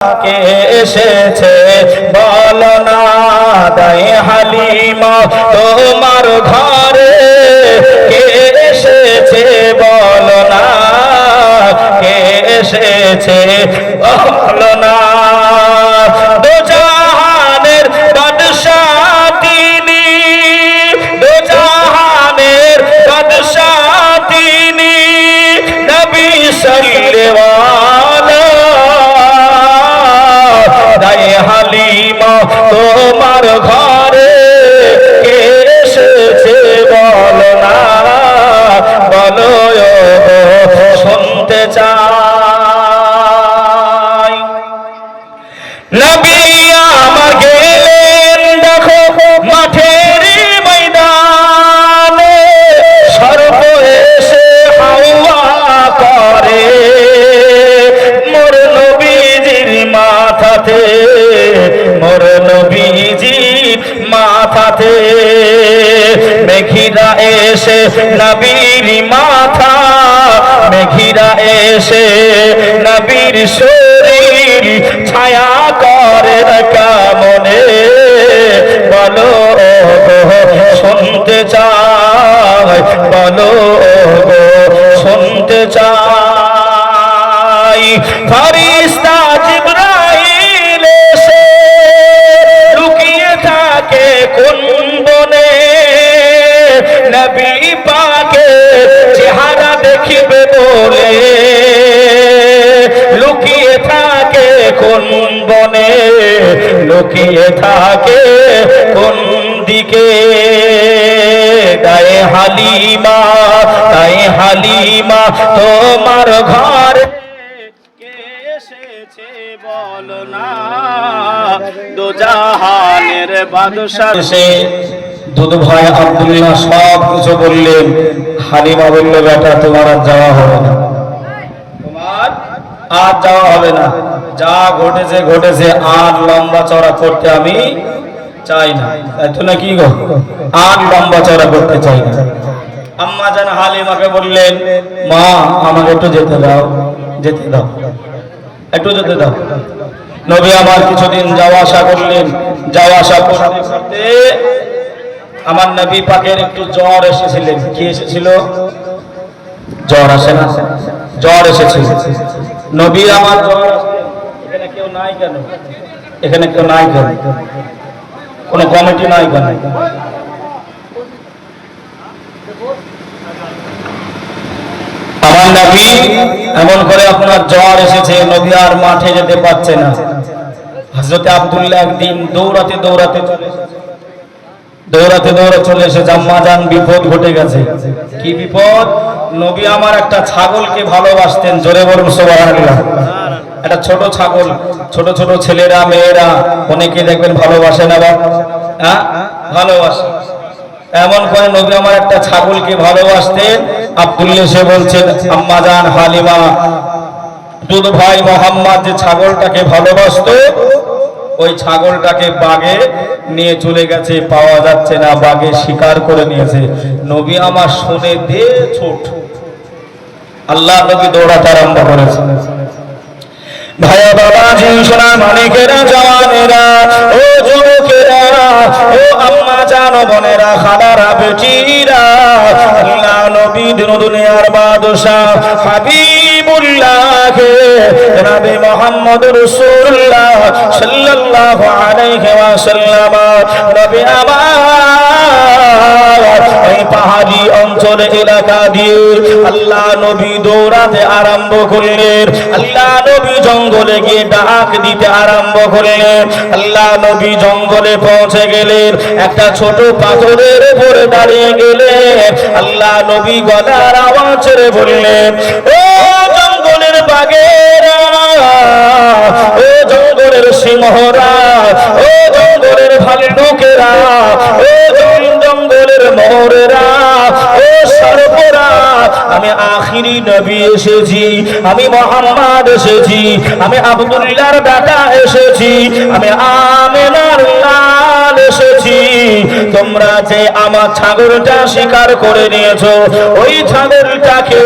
কে এসেছে, বল না দাই হালিমা, তোমার ঘরে কে এসেছে? বল না কে এসেছে, বল না। মেঘিরা এসে নবীর মাথা, মেঘিরা এসে নবীর শরীর ছায়া করে কামনে? বলো শুনতে চাই, বলো শুনতে চাই। ফরিস্তা কোন বনে লুকিয়ে থাকে? কোন দিকে? গায়ে হালিমা গায়ে হালিমা তোমার ঘর। কে এসেছে বল না? দো জাহানের বাদশা সে দুধ ভাই আব্দুল্লাহ সব কিছু বললেন। হালিমা বলল বেটা তোমার আর যাওয়া হবে না। তোমার আর যাওয়া হবে না। যা ঘটেছে ঘটেছে, আর লম্বা চড়া করতে আমি চাই না। তাই তো নাকি গো? আর লম্বা চড়া করতে চাই না। আম্মা জান হালিমাকে বললেন, মা, আমাকে একটু যেতে দাও যেতে দাও। একটু যেতে দাও। নবী আমার কিছুদিন যাওয়া আসা করলেন। যাওয়া আসা করতে করতে আমার নবী পাকের একটু জ্বর এসেছিলেন কি এসেছিল? জ্বর আসে না। জ্বর এসেছিল। নবী আমার জ্বর এখানে কেউ নাই কেন? এখানে কেউ নাই কমিটি নাই কেন? আমার এমন করে আপনার জ্বর এসেছে মাঠে যেতে পারছে না। আব্দুল্লাহ একদিন দৌড়াতে দৌড়াতে দৌড়াতে দৌড়ে চলে এসে জাম্মা বিপদ ঘটে গেছে। কি বিপদ? নবী আমার একটা ছাগলকে ভালোবাসতেন, জোরে বলুন সুবহানাল্লাহ। একটা ছোট ছাগল, ছোট ছোট ছেলেরা, মেয়েরা অনেকে দেখবেন ভালোবাসে না বা হ্যাঁ ভালোবাসে। এমন করে নবী আমার একটা ছাগলকে ভালোবাসতেন আব্দুল্লাহ সে বলছেন, আম্মা জান হালিমা, দুধ ভাই মোহাম্মদ যে ছাগলটাকে ভালোবাসতো, ওই ছাগলটাকে বাগে নিয়ে চলে গেছে, পাওয়া যাচ্ছে না, বাগে শিকার করে নিয়েছে। নবী আমার শুনে দে ছোট। আল্লাহ নবী দৌড়াতে আরম্ভ করেছে। ভাইয়া বাবা জি সোনা মানিকেরা জওয়ানেরা, ও যুবকেরা, ও আম্মা, জানো, বোনেরা, খালারা, বেটিরা, আল্লাহ নবী দিন দুনিয়ার বাদশাহ হাবিবুল্লাহ জনাবে মোহাম্মদ রাসূলুল্লাহ সাল্লাল্লাহু আলাইহি নবী আমার পাহাড়ি অঞ্চল, এলাকা দিয়ে আল্লাহ নবী দৌড়াতে আরম্ভ করলেন। আল্লাহ নবী জঙ্গলে গিয়ে ডাক দিতে আরম্ভ করলেন। আল্লাহ নবী জঙ্গলে পৌঁছে গেলেন। একটা ছোট পাথরের উপরে দাঁড়িয়ে গেলেন। আল্লাহ নবী গলার আওয়াজ ছেড়ে বললেন, ও জঙ্গলের বাগেরা ও জঙ্গলের সিংহরা, ও জঙ্গলের ভাল্লুকেরা, ও ও সর্বরা, আমি আখিরি নবী এসেছি, আমি মোহাম্মদ এসেছি, আমি বেটা এসেছি, আমি আমেনার লাল এসেছি। তোমরা যে আমার ছাগলটা শিকার করে নিয়েছো, ওই ছাগলটাকে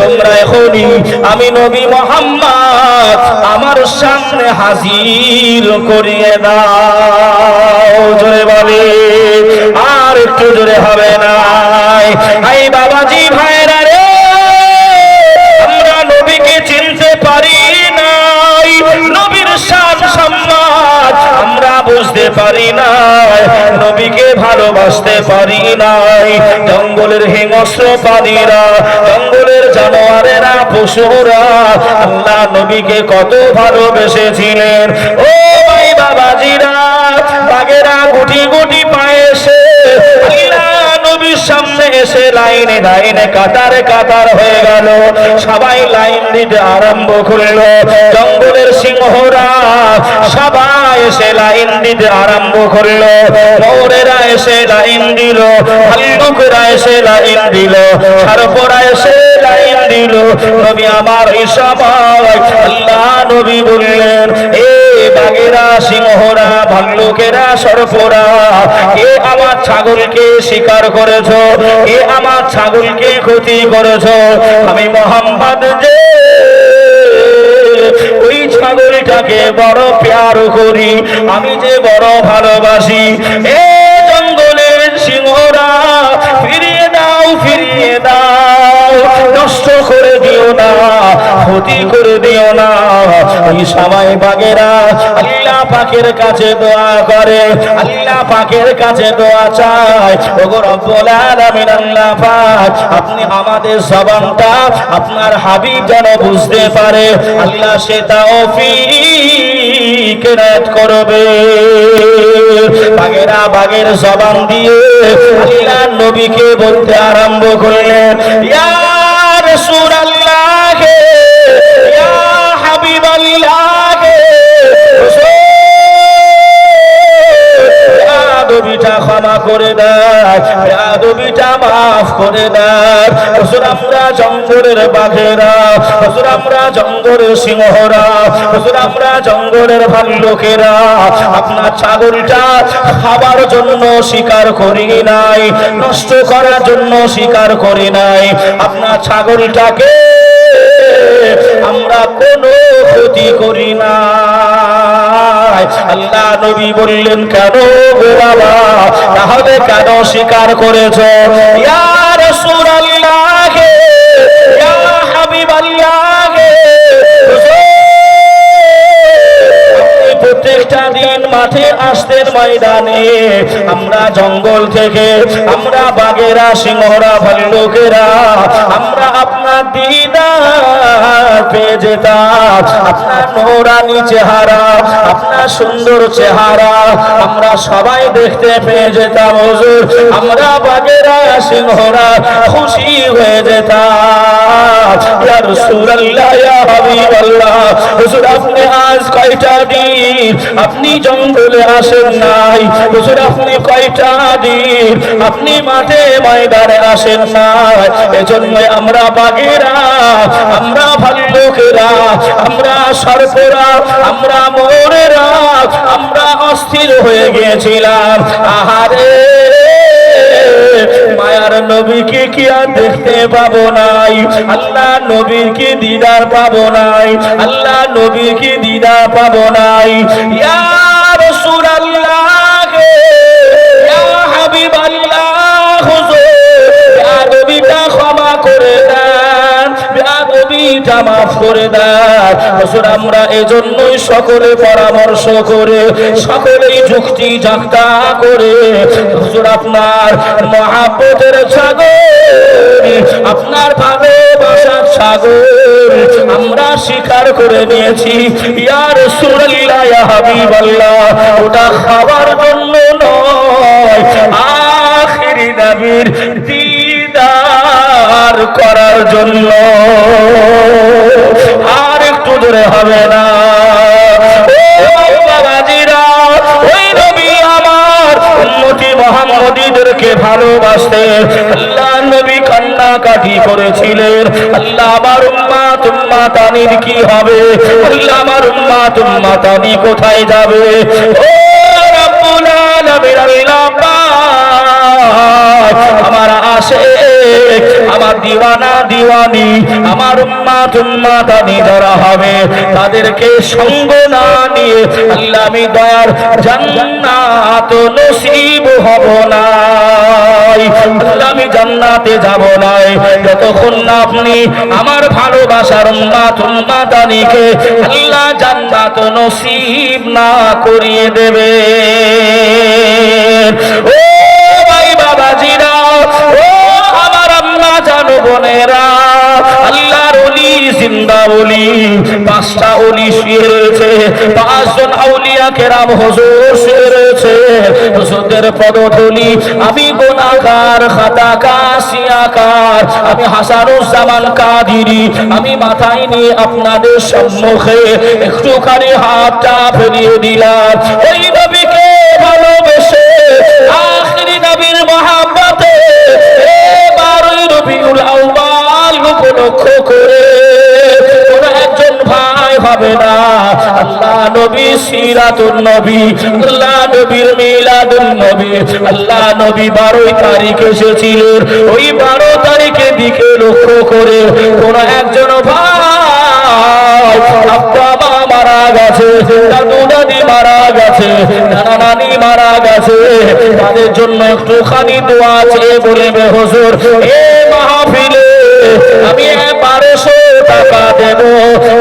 তোমরা এখনই আমি নবী মোহাম্মদ আমার সামনে হাজির করিয়ে দাও। জোরে হবে না। আই বাবাজি ভাইরা রে, আমরা নবীকে চিনতে পারি নাই। নবীর শান সম্মান আমরা বুঝতে পারি নাই। নবীকে ভালোবাসতে পারি নাই। জঙ্গলের হিংস্র প্রাণীরা জঙ্গলের জানোয়ারেরা, পশুরা, আল্লাহ নবীকে কত ভালোবেসেছিলেন। ও সামনে এসে লাইনে লাইনে কাতারে কাতার হয়ে গেল। সবাই লাইন দিতে আরম্ভ করল। জঙ্গলের সিংহরা সবাই এসে লাইন দিতে আরম্ভ করল। মৌরেরা এসে লাইন দিল, ভাল্লুকরা এসে লাইন দিল সারপরা এসে লাইন দিল। নবী আমার এই সময় আল্লাহ নবী বললেন, এ বাগেরা, সিংহরা, ভাল্লুকেরা সরপরা কে আমার ছাগলকে শিকার করেছ? কে আমার ছাগলকে ক্ষতি করেছ? আমি মোহাম্মদ যে, ওই ছাগলটাকে বড় প্যার করি। আমি যে বড় ভালোবাসি, এ জঙ্গলের সিংহরা, ফিরিয়ে দাও ফিরিয়ে দাও। দিও না, ক্ষতি করে দিও না। এই সময় বাগেরা আল্লাহ পাকের কাছে দোয়া করে, আল্লাহ পাকের কাছে দোয়া চায়। ওগো রব্বুল আলামিন, আল্লাহ পাক আপনি আমাদের জবানটা আপনার হাবিব যেন বুঝতে পারে। আল্লাহ সে তৌফিক রাত করবে। বাগেরা বাগের জবান দিয়ে আল্লাহ নবীকে বলতে আরম্ভ করলেন, ইয়া করে মাফ করে আমরা জঙ্গলের বাঘেরা আমরা জঙ্গলের সিংহরা আমরা জঙ্গলের আপনার ছাগলটা খাবার জন্য করি নাই, নষ্ট করার জন্য শিকার করি নাই। আপনার ছাগলটাকে আমরা কোনো ক্ষতি করি না আল্লাহ নবী বললেন, কেন তাহলে কেন স্বীকার করেছ? ইয়া রাসূলুল্লাহ ইয়া হাবিবাল্লাহ মাঠে আসতেন ময়দানে। আমরা জঙ্গল থেকে, আমরা বাগেরা, সিংহরা, ভাল্লুকেরা, আমরা আপনার দিদার পেয়ে যেতাম। আপনার নোরানি চেহারা, আপনার সুন্দর চেহারা, আমরা সবাই দেখতে পেয়ে যেতাম, হজুর। আমরা বাগেরা সিংহরা খুশি হয়ে যেতাম। আপনি জঙ্গলে আসেন নাই। হুজুর, আপনি কয়টা দিন? আপনি মাঠে ময়দানে আসেন নাই। এজন্য আমরা বাগেরা, আমরা ভাল্লুকেরা, আমরা সর্পরা, আমরা মোরেরা আমরা অস্থির হয়ে গিয়েছিলাম। আহারে! মায়ার নবীকে কি আর দেখতে পাবো নাই? আল্লাহ নবীর কি দিদার পাবো নাই। আল্লাহ নবীর কি দিদার পাবো নাই। ইয়া মাফ করে দেন হুজুর আমরা এজন্যই সকলে পরামর্শ করে, সকলেই যুক্তি জাক্তা করে হুজুর আপনার মহাব্বতের সাগর, আপনার ভালোবাসার সাগর, আমরা স্বীকার করে নিয়েছি। ইয়ার ইয়া হাবিবাল্লাহ, ওটা খাবার জন্য নয়। আখিরি দিদার করার জন্য। আর একটু দূরে হবে না। মোহাম্মদীদেরকে ভালোবাসতে আল্লাহ নবী কান্নাকাটি করেছিলেন। আল্লাহ আমার তুম্মা তানির কি হবে? আল্লাহ আমার উম্মা তুম্মা কোথায় যাবে? ও দিওয়ানা, দিওয়ানি। আমার উম্মাত, উম্মাতানি যারা হবে, তাদেরকে সঙ্গ না নিয়ে আল্লাহ আমি জান্নাত নসিব হব না। আল্লাহ জান্নাতে যাব না। যতক্ষণ না আপনি আমার ভালোবাসার উম্মাত, উম্মাতানিকে আল্লাহ জান্নাত নসিব না করিয়ে দেবে ও বোনেরা, আল্লাহর অলি জিন্দা পাঁচটা শুয়ে রয়েছে, পাঁচজন আউলিয়া কেরাম হুজুর শুয়ে রয়েছে, হুজুরদের পদধূলি আমি গোনাকার আমি হাসানুজ্জামান কাদিরি, আমি মাথায় নিয়ে আপনাদের সম্মুখে একটুখানি হাতটা ফেলিয়ে দিলাম। ওই নবীকে ভালোবেসে নবীর মহাব্বতে উপলক্ষ করে কোন একজন ভাই হবে না। আল্লাহ নবী সিরাতুন নবী, আল্লাহ নবীর মিলাদুন নবী, আল্লাহ নবী তারিখ ওই বারো তারিখের দিকে লক্ষ্য করে কোন একজন ভাই আব্বা মা মারা গেছে, দাদু, দাদি মারা গেছে নানা নানি মারা গেছে। তাদের জন্য একটুখানি দোয়া চেয়ে বলবে, হুজুর, এ মাহফিলে আমি বারোশো টাকা দেব।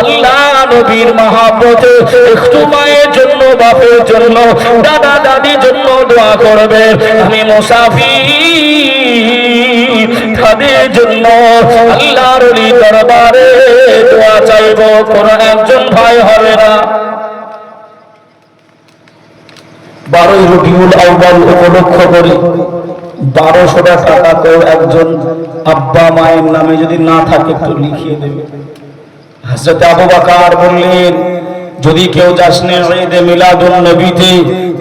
আল্লাহ নবীর মহাব্বতে একটু মায়ের জন্য, বাপের জন্য, দাদা দাদির জন্য দোয়া করবে। আমি মুসাফি তাদের জন্য আল্লাহর দরবারে দোয়া চাইব। কোন একজন ভাই হবে না। বারোই রবিউল আউ্বাল উপলক্ষ করে। বারোশোটা টাকা কেউ একজন আব্বা মায়ের নামে যদি না থাকে একটু লিখিয়ে দেবে। হাজরত আবু বাকার বললেন, যদি কেউ যাসনে ঈদে মিলাদুন নবীতে,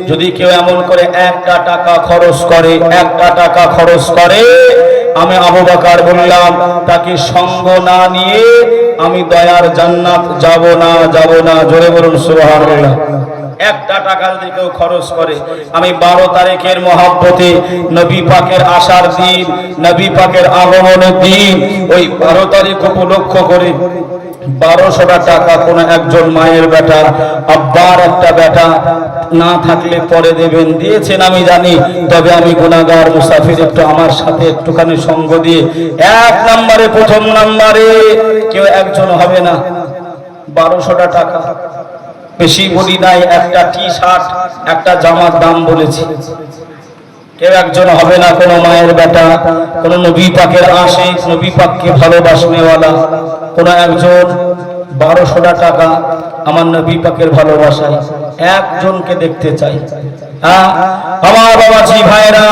যদি কেউ এমন করে একটা টাকা খরচ করে, একটা টাকা খরচ করে, আমি আবু বাকার বললাম, তাকে সঙ্গ না নিয়ে আমি দয়ার জান্নাত যাব না যাব না। জোরে বলুন সুবহানাল্লাহ। একটা টাকা যদি কেউ খরচ করে, আমি বারো তারিখের মহাব্বতে নবী পাকের আসার দিন, নবী পাকের আগমনের দিন, ওই বারো তারিখ উপলক্ষ করে বারোশোটা টাকা একজন মায়ের বেটা, আব্বার একটা বেটা না থাকলে পরে দেবেন, দিয়েছেন আমি জানি, তবে আমি গুণাগার মুসাফির একটু আমার সাথে একটুখানি সঙ্গ দিয়ে, এক নম্বরে, প্রথম নম্বরে কেউ একজন হবে না। বারোশোটা টাকা। বেশি বলি নাই একটা টি শার্ট একটা জামার দাম বলেছি। কেউ একজন হবে না কোনো মায়ের বেটা, কোন নবী পাকের আশিক, নবী পাককে ভালোবাসনেওয়ালা, কোন একজন বারোশোটা টাকা আমার নবী পাকের ভালোবাসায় একজনকে দেখতে চাই। হ্যাঁ আমার বাবাজি ভাইরা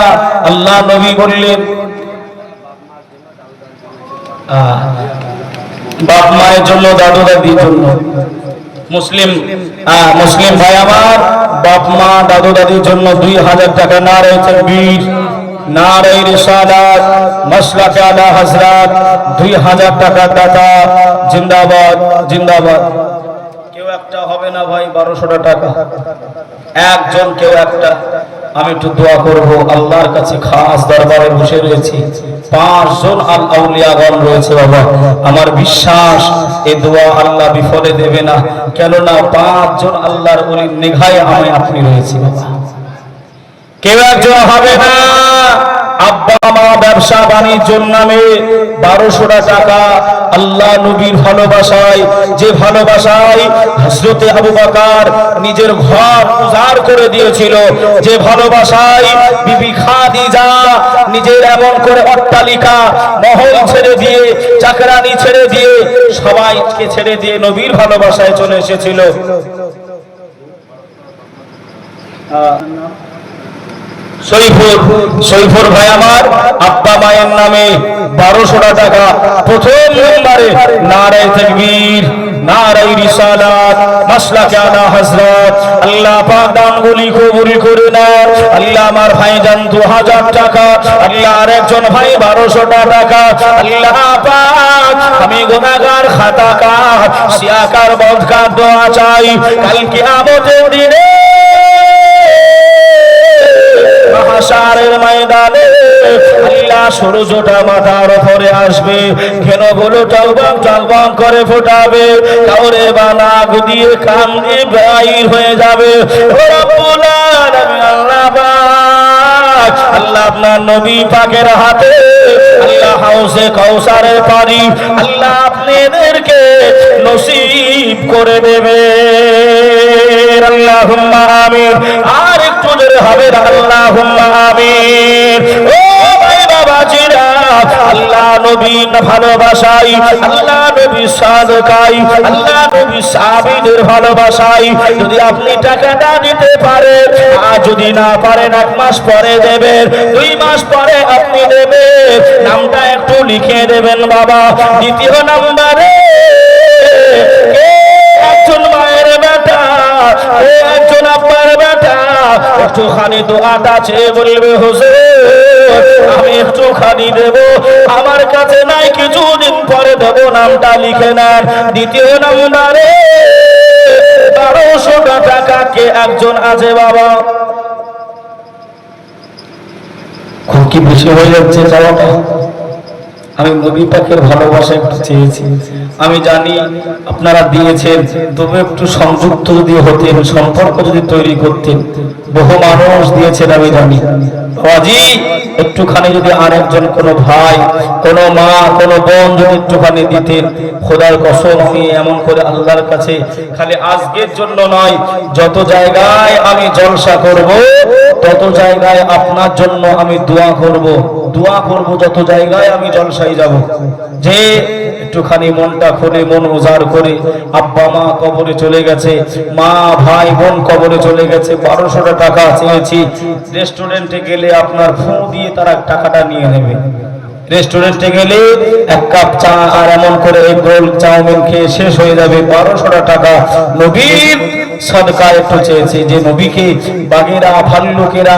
আল্লাহ নবী বললেন বাপ মায়ের জন্য দাদু দাদির জন্য। মুসলিম মুসলিম ভাই আমার, বাপ, মা, দাদু, দাদির জন্য দুই হাজার টাকা না রয়েছে বীর টাকা জিন্দাবাদ জিন্দাবাদ। কেউ একটা হবে না ভাই টাকা। একজন কেউ একটা। আমি একটু দোয়া করব, আল্লাহর কাছে খাস দরবারে বসে রয়েছি। পাঁচজন আল আউলিয়াগণ রয়েছে বাবা। আমার বিশ্বাস, এ দোয়া আল্লাহ বিফলে দেবে না। কেননা পাঁচজন আল্লাহর অলির নিঘায় আমি আপনি রয়েছি বাবা কেউ একজন হবে না? আব্বা, মা ব্যবসা বাণিজ্যর নামে বারোশোটা টাকা আল্লাহ নবীর ভালোবাসায়, যে ভালোবাসায় হজরতে আবু বাকার নিজের ঘর উজাড় করে দিয়েছিল, যে ভালোবাসায় বিবি খাদিজা নিজের এমন করে অট্টালিকা, মহল ছেড়ে দিয়ে, চাকরানি ছেড়ে দিয়ে, সবাইকে ছেড়ে দিয়ে নবীর ভালোবাসায় চলে এসেছিল। সৈফুর সৈফুর ভাই আমার, আব্বা মায়ের নামে বারোশোটা টাকা। প্রথম নম্বরে নারায় তকবীর আল্লাহ পাক দানগুলি কবুল করে না আল্লাহ আমার ভাইজান 2000 টাকা। আল্লাহ আরেকজন ভাই 1200 টাকা। আল্লাহ আমি গুনাহগার খাতাকার সিয়াকার বদকার দোয়া চাই। কাল কিয়ামতের দিনে হাসারের ময়দানে আল্লাহ সূর্যটা মাথার উপরে আসবে। কেন বলো টলবং টলবং করে ফোটাবে। কাউরে বা নাক দিয়ে কান দিয়ে বাইর হয়ে যাবে। ও রব্বুল আলামিন, আল্লাহ আল্লাহ আপনার নবী পাকের হাতে, আল্লাহ হাউসে কৌসারের পানি, আল্লাহ আপনাদেরকে নসিব করে দেবে। আল্লাহুম্মা আমিন। আর একটু জোরে হবে আল্লাহ নবী ভালোবাসাই, আল্লাহ নবী আল্লাহ নবী ভালোবাসাই। যদি আপনি টাকাটা দিতে পারেন, আর যদি না পারেন, এক মাস পরে দেবেন, দুই মাস পরে আপনি দেবেন। নামটা একটু লিখে দেবেন বাবা। দ্বিতীয় নাম্বারে একজন মায়ের বেটা কে একজন আব্বার বেটা, একটুখানি দোয়াটা চেয়ে বলবে, হুজুর, আমি একটুখানি দেব। আমার কাছে নাই কিছুদিন পরে দেব, নামটা লিখে নেন। দ্বিতীয় নম্বরে বারোশো টাকা কে একজন আছে বাবা? খুব কি বেশি হয়ে যাচ্ছে চাওয়াটা আমি নবী পাকের ভালোবাসা একটু চেয়েছি। আমি জানি আপনারা দিয়েছেন, তবে একটু সংযুক্ত যদি হতেন, সম্পর্ক যদি তৈরি করতেন বহু মানুষ দিয়েছেন আমি জানি বাবাজি একটুখানি যদি আরেকজন কোনো ভাই, কোনো মা, কোনো বোন যদি একটুখানি দিতেন, খোদার কসম আমি এমন করে আল্লাহর কাছে খালি আজকের জন্য নয়, যত জায়গায় আমি জলসা করব, তত জায়গায় আপনার জন্য আমি দোয়া করব। দোয়া করব যত জায়গায় আমি জলসাই যাব। যে একটুখানি মনটা খুলে, মন উজাড় করে। আব্বা মা কবরে চলে গেছে, মা, ভাই, বোন কবরে চলে গেছে, বারোশোটা টাকা চেয়েছি। রেস্টুরেন্টে গেলে আপনার ফু দিয়ে তারা টাকাটা নিয়ে নেবে। রেস্টুরেন্টে গেলে এক কাপ চা আর এমন করে এক রোল চাউমিন খেয়ে শেষ হয়ে যাবে। বারোশোটা টাকা। নবীর সদকা একটু চেয়েছে যে নবীকে, বাগেরা ভাল্লুকেরা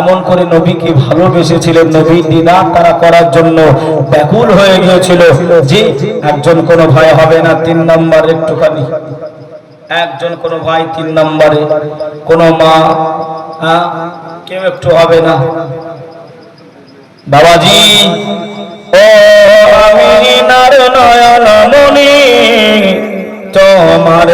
এমন করে নবীকে ভালোবেসেছিলেন, নবীর দিনার তারা করার জন্য ব্যাকুল হয়ে গিয়েছিল যে একজন কোনো ভয় হবে না, তিন নম্বর একটুখানি। একজন কোনো ভাই তিন নম্বরে, কোনো মা কেউ একটু হবে না। বাবাজি, ও আমি নার মনি তোমার